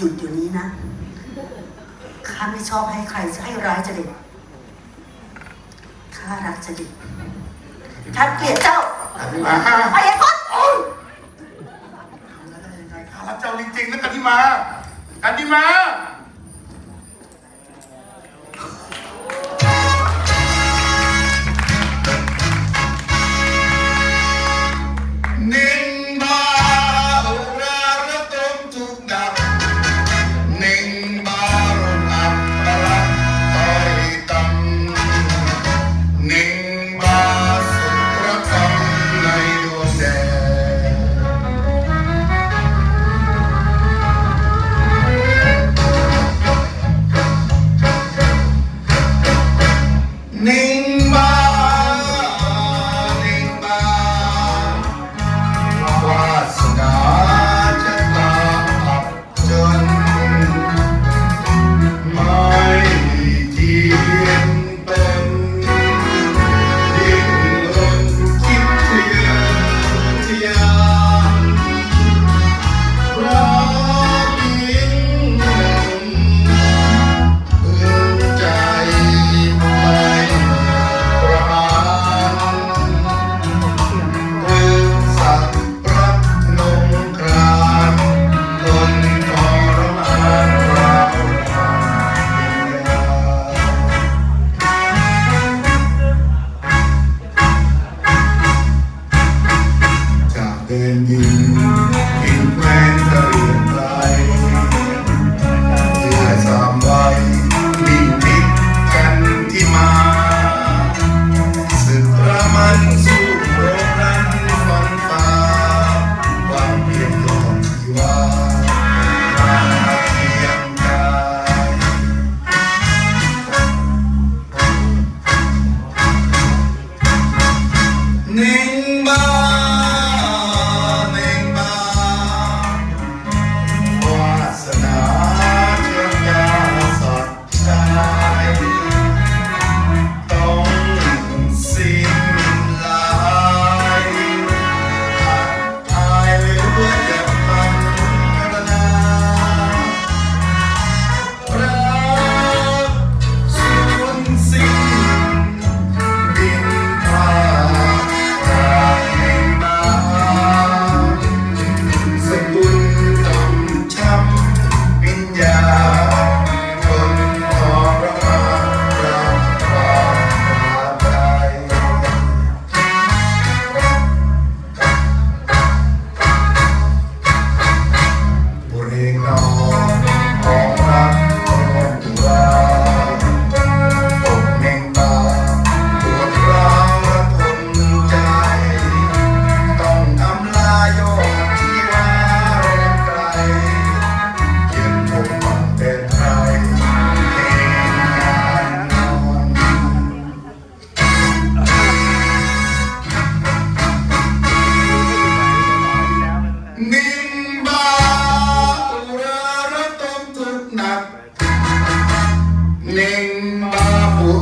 หยุดอยู่นี้นะ ข้าไม่ชอบให้ใครให้ร้ายจริตข้ารักจริตข้าเกลียดเจ้าไอ้คนแล้ยังไงข้ารักเจ้าจริงๆนะกันที่มากันที่มา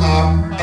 um,